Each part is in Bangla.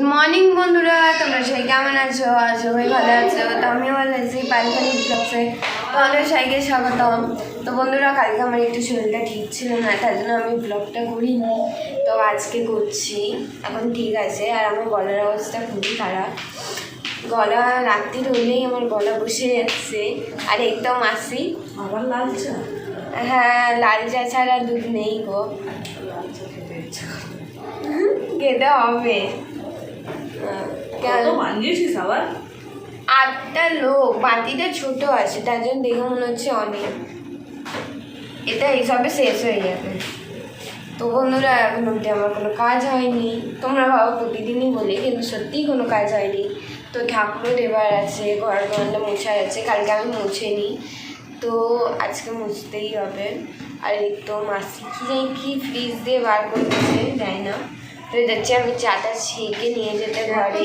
গুড মর্নিং বন্ধুরা। তোমরা সবাই কেমন আছো? আর সবাই ভালো আছো। তো আমিও ভালো আছি। পারিবারিক ব্লগসে তোমাদের সবাইকে স্বাগতম। তো বন্ধুরা কালকে আমার একটু শরীরটা ঠিক ছিল না তার জন্য আমি ব্লগটা করিনি। তো আজকে করছি। এখন ঠিক আছে আর আমার গলার অবস্থা খুবই খারাপ। গলা রাত্রি ধরলেই আমার গলা বসে যাচ্ছে। আর একদম আসি। আবার লাল চা? হ্যাঁ লাল চা ছাড়া দুধ নেই গো। খেতে করে। খেতে হবে। বানিয়েছিস আবার? আটটা লোক বাতিটা ছোট আছে তার জন্য দেখে মনে হচ্ছে অনেক। এটা এইসবে শেষ হয়ে যাবে। তো বন্ধুরা এখন অব্দি আমার কোনো কাজ হয়নি। তোমরা ভাবো প্রতিদিনই বলি কিন্তু সত্যিই কোনো কাজ হয়নি। তো ঠাকুরও দেবার আছে ঘর ঘরটা মোছার আছে কালকে আমি মুছেনি তো আজকে মুছতেই হবে। আর এই তো মাসি কি জানি কি ফ্রিজ দিয়ে বার করতেছে যাই না। তো যাচ্ছি আমি চাটা ছেঁকে নিয়ে যেতে ঘরে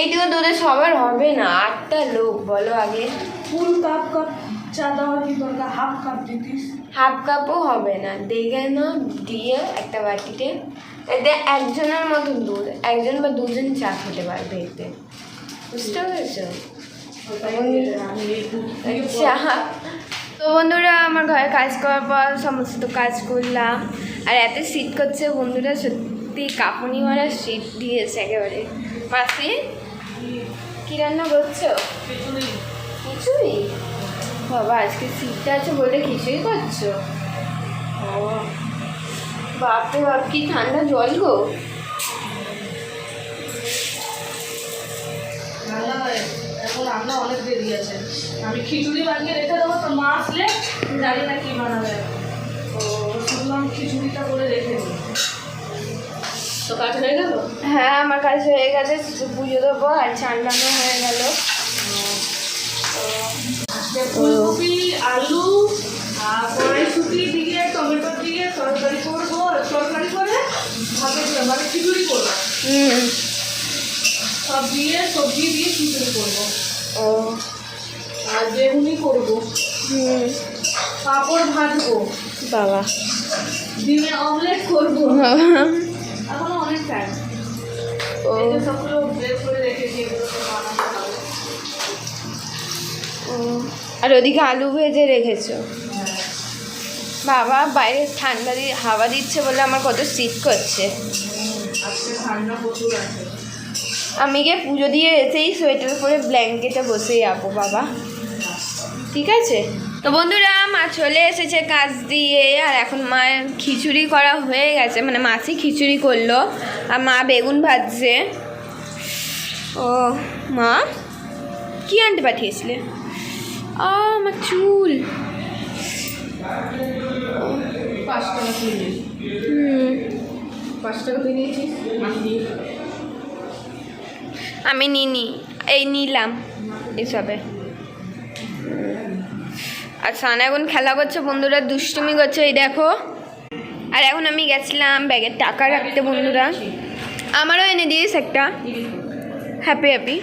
এইটুকু তোদের সবার হবে না আটটা লোক বলো আগে। ফুল কাপ কাপ চা দেওয়ার কি দরকার? হাফ কাপ দিতিস হাফ কাপও হবে না দেখে না দিয়ে একটা বাটিতে। এতে একজনের মতো দুধ একজন বা দুজন চা খেতে পারবে এতে। বুঝতে পেরেছ? দুধ দিয়ে আচ্ছা তো বন্ধুরা আমার ঘরে কাজ করার পর সমস্ত কাজ করলাম। আর এত শীত করছে বন্ধুরা, সত্যি কাঁপুনি মারা শীত দিয়েছে একেবারে। মাসি, কি রান্না করছ? খিচুড়ি? বাবা, আজকে শীতটা আছে বলে খিচুড়ি করছ? ও, বাপরে বাপ, কি ঠান্ডা জল গো। রান্না অনেক দেরি আছে। আমি খিচুড়ি বানিয়ে রেখে দেবো, তো মা আসলে জানি না কি বানাবে। খিচুড়িটা করে রেখে দিই। তো কাজ হয়ে গেল? হ্যাঁ আমার কাজ হয়ে গেছে পুজো দেবো আর চান্দানো হয়ে গেল। ফুলকপি আলু আর কড়াইশুটি দিয়ে টমেটো দিয়ে তরকারি করব। তরকারি করে ভাবে মানে খিচুড়ি করব। সব দিয়ে সবজি দিয়ে খিচুড়ি করব। ও। আর বেগুনি করব। হুম। পাঁপড় ভাজবো। বাবা। ডিমে অমলেট করব। এখনও অনেক টাইম ও। সবগুলো বের করে রেখেছি এগুলোকে ও। আর ওদিকে আলু ভেজে রেখেছো। বাবা বাইরে ঠান্ডা দিয়ে হাওয়া দিচ্ছে বলে আমার কত শীত করছে। আমি গিয়ে পুজো দিয়ে এসেই সোয়েটার পরে ব্ল্যাঙ্কেটে বসে যাব বাবা। ঠিক আছে? তো বন্ধুরা, মা চলে এসেছে কাজ দিয়ে, আর এখন মায়ের খিচুড়ি করা হয়ে গেছে। মানে মাসি খিচুড়ি করল, আর মা বেগুন ভাজছে। ও, মা, কি আনতে পাঠিয়েছিলে? আমার চুল। হুম। আমি নিনি, এই নিলাম এসবে। আর সান এখন খেলা করছে, বন্ধুরা দুষ্টুমি করছে, এই দেখো। আর এখন আমি গেছিলাম ব্যাগের টাকা রাখতে, বন্ধুরা। আমারও এনে দিয়েছ একটা। হ্যাপি হ্যাপি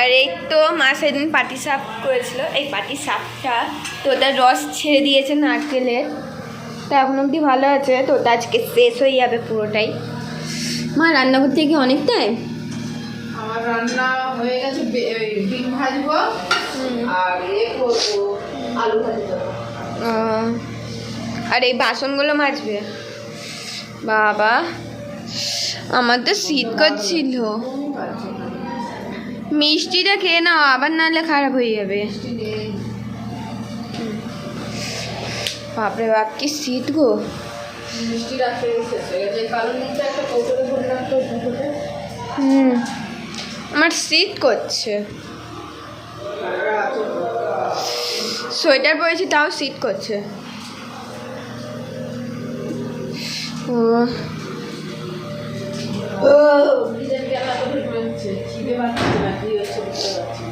আর এই তো মা সেদিন পাটি সাপ করেছিল। এই পাটি সাপটা তো ওটার রস ছেড়ে দিয়েছে নারকেলের তা এখন অবধি ভালো আছে। তো আজকে শেষ হয়ে যাবে পুরোটাই। মা রান্না করতে কি অনেক টাইম আমার রান্না হয়ে গেছে ডিম ভাজবো আর এ করব আলু আর এই বাসনগুলো মাজবে? বাবা আমার তো শীত করছিল। মিষ্টিটা খেয়ে নাও আবার নাহলে খারাপ হয়ে যাবে। বাপরে বাপ কি শীত গো। মিষ্টি রাখতে শেষ হয়ে গেছে। কালো একটা কৌটোতে ভরে রাখতো হুম। আমার শীত করছে। সোয়েটার পরেছি, তাও শীত করছে।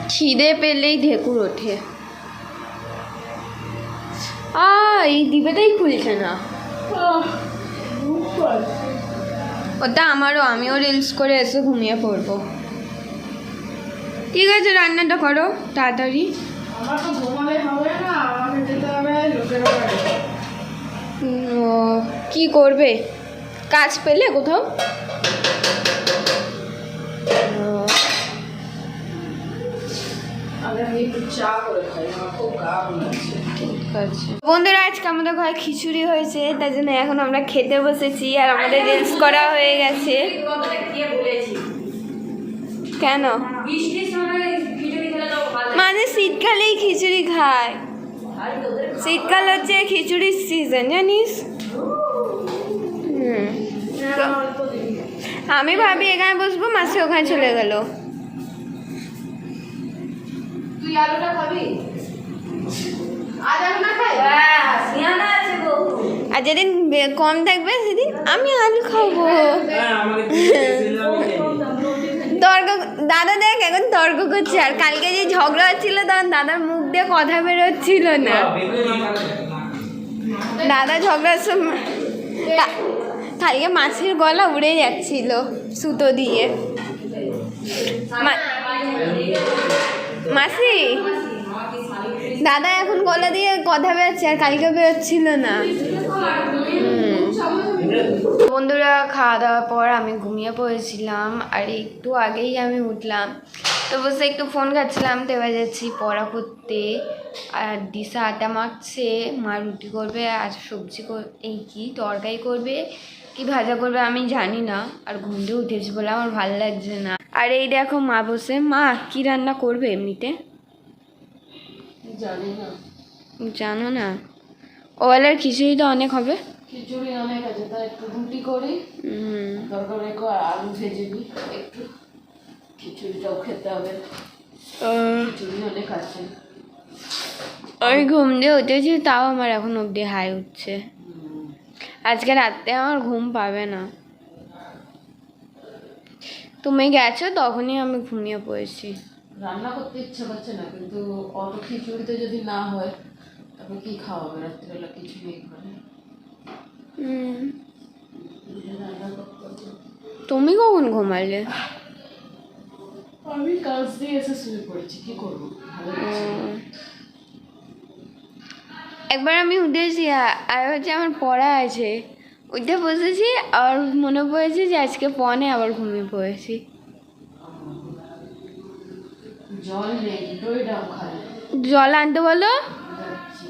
খিদে পেলেই ঢেকুর ওঠে। আ, এই ডিবেটাই খুলছে না। ওটা আমারও, আমিও রিলস করে এসে ঘুমিয়ে পড়ব। ঠিক আছে রান্নাটা করো তাড়াতাড়ি। কি করবে? কাজ পেলে কোথাও? বন্ধুরা আজকে আমাদের ঘরে খিচুড়ি হয়েছে তাই জন্য এখন আমরা খেতে বসেছি আর আমাদের রিলস করা হয়ে গেছে। কেন? মানে শীতকালেই খিচুড়ি খায়। শীতকাল হচ্ছে খিচুড়ির সিজন জানিস? হুম। তো আমি ভাবি এখানে বসবো মাসে ওখানে চলে গেল। তুই আলুটা খাবি? আজ আলু না খাই? আর যেদিন কম থাকবে সেদিন আমি আলু খাব। তর্ক দাদা দেখ এখন তর্ক করছে। আর কালকে যে ঝগড়া হচ্ছিল তখন দাদার মুখ দিয়ে কথা বেরোচ্ছিল না। দাদা ঝগড়ার সময় কালকে মাছের গলা উড়ে যাচ্ছিল সুতো দিয়ে। মাসি দাদা এখন গলা দিয়ে কথা বেরোচ্ছে আর কালকে বেরোচ্ছিল না। বন্ধুরা খাওয়া দাওয়ার পর আমি ঘুমিয়ে পড়েছিলাম আর একটু আগেই আমি উঠলাম। তো বসে একটু ফোন খাচ্ছিলাম তো এবার যাচ্ছি পড়া করতে। আর দিশা আটা মাখছে মা রুটি করবে আর সবজি এই কি তরকারি করবে কি ভাজা করবে আমি জানি না। আর ঘুম থেকে উঠেছি বলে আমার ভালো লাগছে না। আর এই দেখো মা বসে মা কি রান্না করবে এমনিতে? জানি না। জানো না। ওয়ালের খিচুড়ি তো অনেক হবে। খিচুড়ি অনেক আছে তাই একটু রুটি করি দরকার রেখো আলু ভেজে দিই একটু খিচুড়িটাও খেতে হবে। খিচুড়ি অনেক আছে। আমি ঘুম দিয়ে উঠেছি তাও আমার এখন অবধি হাই উঠছে। আজকে রাতে আমার ঘুম পাবে না। তুমি গেছো তখনই আমি ঘুমিয়ে পড়েছি। রান্না করতে ইচ্ছে করছে না কিন্তু অত খিচুড়িতে যদি না হয় তবে কি খাওয়াবে? রাত্রিবেলা কিছু নেই ঘরে হুম, রান্না করতে হবে। তুমি কখন ঘুমালে? আমি কাজ দিয়ে এসে শুয়ে পড়েছি কি করব? একবার আমি উঠেছি আর হচ্ছে আমার পড়া আছে। উঠে বসেছি আর মনে পড়েছে যে আজকে পনে আবার ঘুমিয়ে পড়েছি। জল আনতে বলো?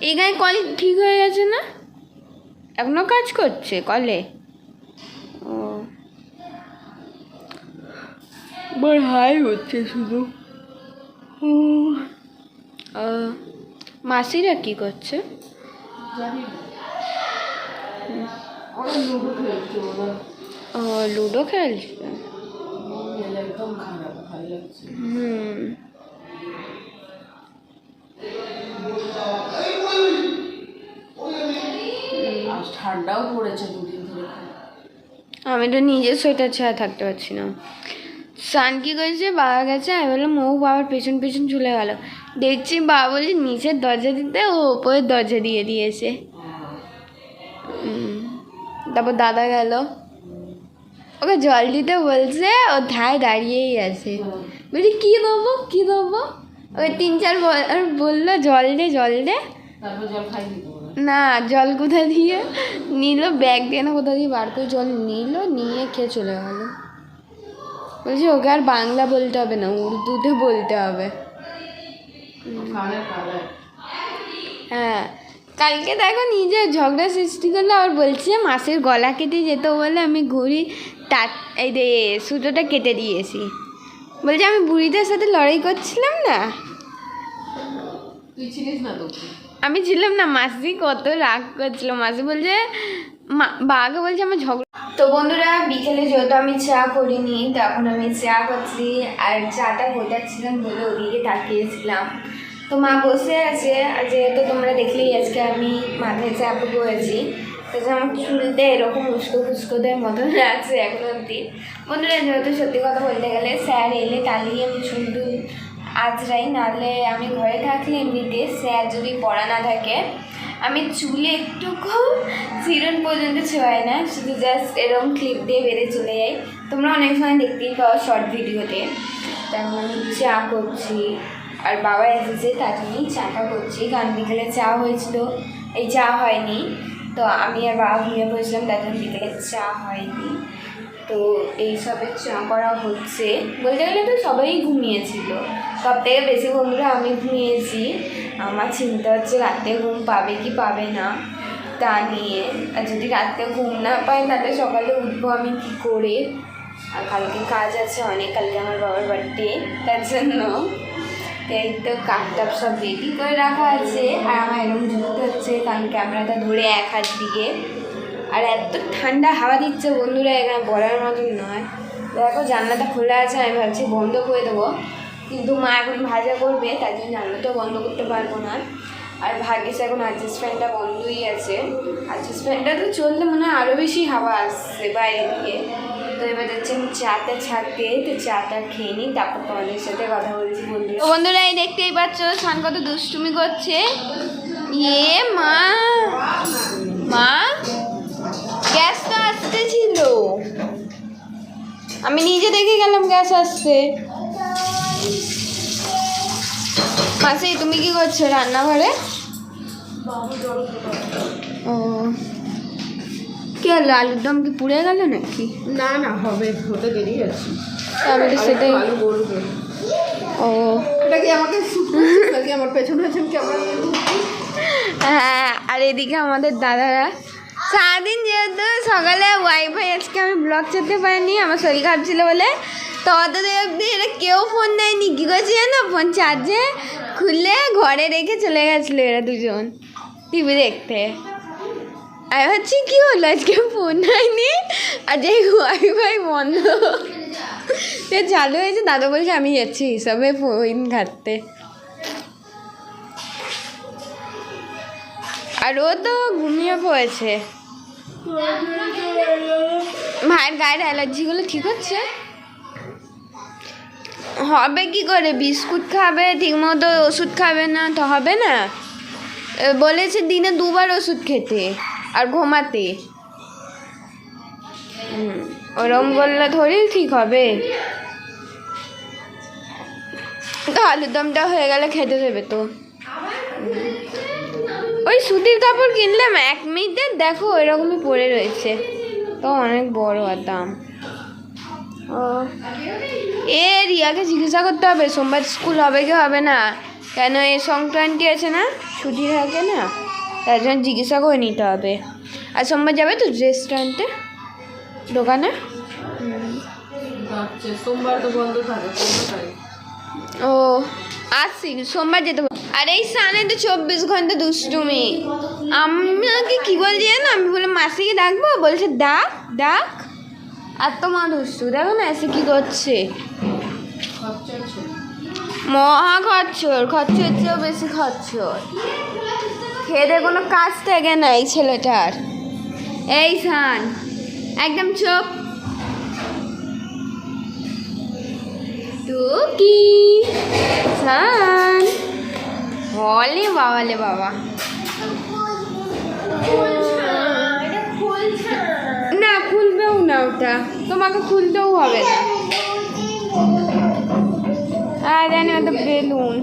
এই গায়ে কল ঠিক হয়ে গেছে না? এখনও কাজ করছে? কলে? ও। বড় হাই হচ্ছে শুধু। মাসিরা কি করছে? ও লুডো খেলছে। হুম। ঠান্ডাও পড়েছে দুদিন ধরে। আমি তো নিজের সোয়েটার ছাড়া থাকতে পারছি না। সান কি করেছে বাবা গেছে আমি বললাম ও বাবার পেছন পেছন চলে গেল। দেখছি বাবা বলছে নিচের দরজা দিতে ও ওপরের দরজা দিয়ে দিয়েছে। তারপর দাদা গেল। ওকে জল দিতে বলছে ও ধায় দাঁড়িয়েই আছে। বলছি কী দেবো কী দেবো? ওই তিন চার বলল জল দে জল দে। তারপর জল খাই না, জল কোথা দিয়ে নিল? ব্যাগ দিয়ে না কোথা দিয়ে বার করে জল নিল, নিয়ে খেয়ে চলে গেল। বলছি, ওকে আর বাংলা বলতে হবে না, উর্দুতে বলতে হবে। হ্যাঁ কালকে দেখো নিজে ঝগড়া সৃষ্টি করলে, আবার বলছে মাসের গলা কেটে যেত বলে আমি ঘুড়ি তার এই দে সুতোটা কেটে দিয়েছি। বলছে, আমি বুড়িদের সাথে লড়াই করছিলাম না। তুই ছিলিস না তো। আমি ছিলাম না, মাসি কত রাগ করছিল। মাসি বলছে বাবাকে বলছে আমার ঝগড়া তো বন্ধুরা, বিকেলে যেহেতু আমি চা করিনি, তো এখন আমি চা করছি। আর চাটা ফোটাচ্ছিলাম বলে ওদিকে তাকিয়েছিলাম। তো মা বসে আছে, আর যেহেতু তোমরা দেখলেই আজকে আমি মাথায় চাপ করেছি তো যে আমার চুলটা এরকম উস্কো ফুস্কোদের মতন আছে এখন অবধি। বন্ধুরা, যেহেতু সত্যি কথা বলতে গেলে, স্যার এলে তালিয়ে আমি চুল আজরাই নাহলে আমি ঘরে থাকলে এমনিতে স্যার যদি পড়া না থাকে, আমি চুলে একটুকু সিরন পর্যন্ত ছোঁয়াই না, শুধু জাস্ট এরকম ক্লিপ দিয়ে বেড়ে চলে যাই। তোমরা অনেক সময় দেখতেই পাও শর্ট ভিডিওতে তেমন আমি চা করছি, আর বাবা এসেছে তার জন্যই চাটা করছি। কারণ বিকেলে চা হয়েছিল, এই চা হয়নি। তো আমি আর বাবা ঘুমিয়ে পড়েছিলাম, তার জন্য বিকেলে চা হয়নি। তো এইসবের চা করা হচ্ছে। বলতে গেলে তো সবাই ঘুমিয়েছিল। সব থেকে বেশি বন্ধুরা আমি ঘুমিয়েছি। আমার চিন্তা হচ্ছে রাতে ঘুম পাবে কি পাবে না, তা নিয়ে। আর যদি রাতে ঘুম না পাই তাহলে সকালে উঠবো আমি কী করে? আর কালকে কাজ আছে অনেক, কালকে আমার বাবার বার্থডে তার জন্য। এই তো কাপ টাপ সব রেডি করে রাখা আছে। আর আমার এরকম ঝুঁকতে হচ্ছে, কারণ ক্যামেরাটা ধরে এক হাত দিয়ে। আর এত ঠান্ডা হাওয়া দিচ্ছে বন্ধুরা এখানে বলার মতন নয়। দেখো জানলাটা খোলা আছে, আমি ভাবছি বন্ধ করে দেবো। কিন্তু মা এখন ভাজা করবে তার জন্য জানলাটাও বন্ধ করতে পারব না। আর ভাগ্যিস এখন আর্টিস্ট ফ্যানটা বন্ধই আছে। আর্টিস্ট ফ্যানটা তো চললে মনে হয় আরও বেশি হাওয়া আসছে বাইরে থেকে। তো এবার যাচ্ছি আমি চাটা ছাড়তে, তো চাটা খেয়ে নিই, তারপর তোমাদের সাথে কথা বলছি বন্ধুরা বন্ধুরা, এই দেখতেই পাচ্ছ সান কত দুষ্টুমি করছে। ইয়ে মা। মা, গ্যাস তো আসতে ছিল আমি নিজে দেখে গেলাম গ্যাস আসছে। মাসি তুমি কি করছ রান্নাঘরে? ও। কি হলো আলুর দম কি পুড়ে গেল নাকি? না না হবে হতে দেরি আছে আমি তো সেটাই। ও। এটা কি আমাকে নাকি আমার পেছন পেছন ক্যামেরা? হ্যাঁ আর এদিকে আমাদের দাদারা। সারাদিন যেহেতু সকালে ওয়াইফাই আজকে আমি ব্লগ চালাতে পারিনি আমার শরীর খারাপ ছিল বলে। তো অতদের অবধি এটা কেউ ফোন দেয়নি। কী করছে জানো? ফোন চার্জে খুলে ঘরে রেখে চলে গেছিল এরা দুজন। টিভি দেখতে। আমি ভাবছি কী হলো? আজকে ফোন হয়নি? আর যে ওয়াইফাই বন্ধ। সে চালু হয়েছে, দাদা বলছে, আমি যাচ্ছি হিসাবে ফোন ঘাটতে। আর ও তো ঘুমিয়ে পড়েছে। ভাইয়ের গায়ের অ্যালার্জিগুলো ঠিক হচ্ছে? হবে কি করে? বিস্কুট খাবে, ঠিকমতো ওষুধ খাবে না তো হবে না? বলেছে দিনে দুবার ওষুধ খেতে আর ঘুমাতে। ওরম বললে ধরি ঠিক হবে। তো আলুর দমটা হয়ে গেলে খেতে দেবে তো। ওই সুতির কাপড় কিনলাম, এক মিনিটের, দেখো এরকমই পড়ে রয়েছে। তো অনেক বড় আর দাম। এ রিয়াকে জিজ্ঞাসা করতে হবে সোমবার স্কুল হবে কি হবে না? কেন এ সংক্রান্তি আছে না? ছুটি থাকে না? তার জন্য জিজ্ঞাসা করে নিতে হবে। আর সোমবার যাবে তো রেস্টুরেন্টে দোকানে? সোমবার তো বন্ধ থাকে ও আসছি সোমবার যেতে হবে। আর এই সানে তো চব্বিশ ঘণ্টা দুষ্টুমি। আমাকে কি বলছি জানো? আমি বলে মাসিকে ডাকবো? বলছে ডাক ডাক। আর তো দুষ্টু দেখো না এসে কি করছে? মহা খরচর খরচর চেয়েও বেশি খরচর খেয়ে কোনো কাজ থাকে না এই ছেলেটার। এই সান, একদম চোখ টুকি সান। বলে বাবা না খুলবেও না ওটা তোমাকে খুলতেও হবে না। আর জানি ওটা বেলুন।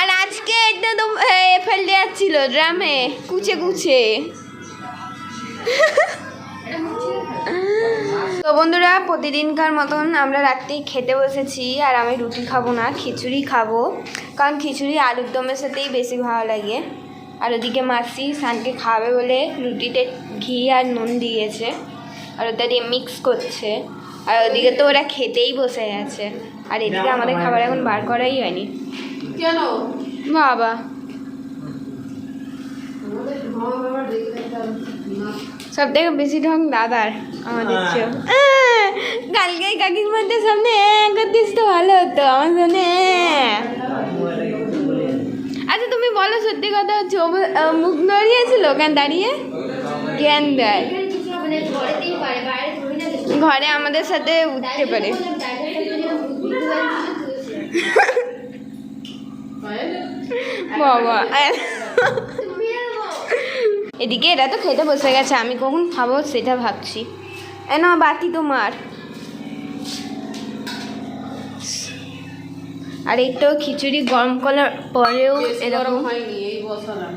আর আজকে এটা তো এ, ফেলতে যাচ্ছিল ড্রামে কুচে কুচে। তো বন্ধুরা প্রতিদিনকার মতন আমরা রাত্রেই খেতে বসেছি আর আমি রুটি খাব না খিচুড়ি খাব। কারণ খিচুড়ি আলুর দমের সাথেই বেশি ভালো লাগে। আর ওদিকে মাসি সানকে খাবে বলে রুটিতে ঘি আর নুন দিয়েছে। আর ওটা দিয়ে মিক্স করছে। আর ওদিকে তো ওরা খেতেই বসে গেছে। আর এদিকে আমাদের খাবার এখন বার করাই হয়নি। কেন? বাবা। সব থেকে বেশি ঢং দাদার আমাদের চেয়েও কালকে কাকির মধ্যে সামনে করতিস তো ভালো হতো আমার সামনে বলো সত্যি কথা হচ্ছে ও মুখ নড়িয়েছিল? কেন দাঁড়িয়ে? জ্ঞান দেয়? ঘরে আমাদের সাথে উঠতে পারে। বাবা এদিকে এরা তো খেতে বসে গেছে, আমি কখন খাব সেটা ভাবছি। এ না বাটি তোমার। আর এই তো খিচুড়ি গরম করার পরেও এরকম হয়নি এই বসালাম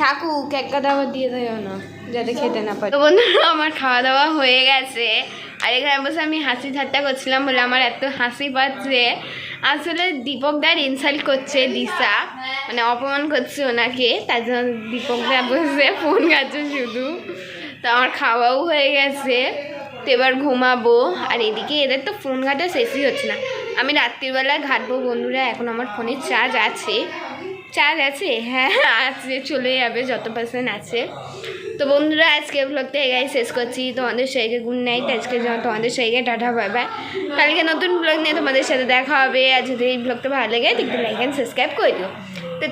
থাকুক এক আবার দিয়ে দেয় না যাতে খেতে না পারে। তো বন্ধুরা আমার খাওয়া দাওয়া হয়ে গেছে। আর এখানে বসে আমি হাসি ঠাট্টা করছিলাম বলে আমার এত হাসি পাচ্ছে। আসলে দীপক দার ইনসাল্ট করছে দিশা মানে অপমান করছে ওনাকে তার জন্য দীপক দা বসে ফোন ঘাটছে শুধু। তো আমার খাওয়াও হয়ে গেছে। তো এবার ঘুমাবো। আর এদিকে এদের তো ফোন ঘাটা শেষই হচ্ছে না। আমি রাত্রিবেলা ঘাটবো, বন্ধুরা, এখন আমার ফোনে চার্জ আছে। চার্জ আছে? হ্যাঁ আছে, চলে যাবে, যত পার্সেন্ট আছে। তো বন্ধুরা আজকে ব্লগটা এগাই শেষ করছি। তোমাদের সবাইকে গুড নাইট আজকে তোমাদের সবাইকে টাটা বাই বাই কালকে নতুন ব্লগ নিয়ে তোমাদের সাথে দেখা হবে। আর যদি এই ব্লগটা ভালো লাগে একটু লাইক অ্যান্ড সাবস্ক্রাইব করে দিও। তো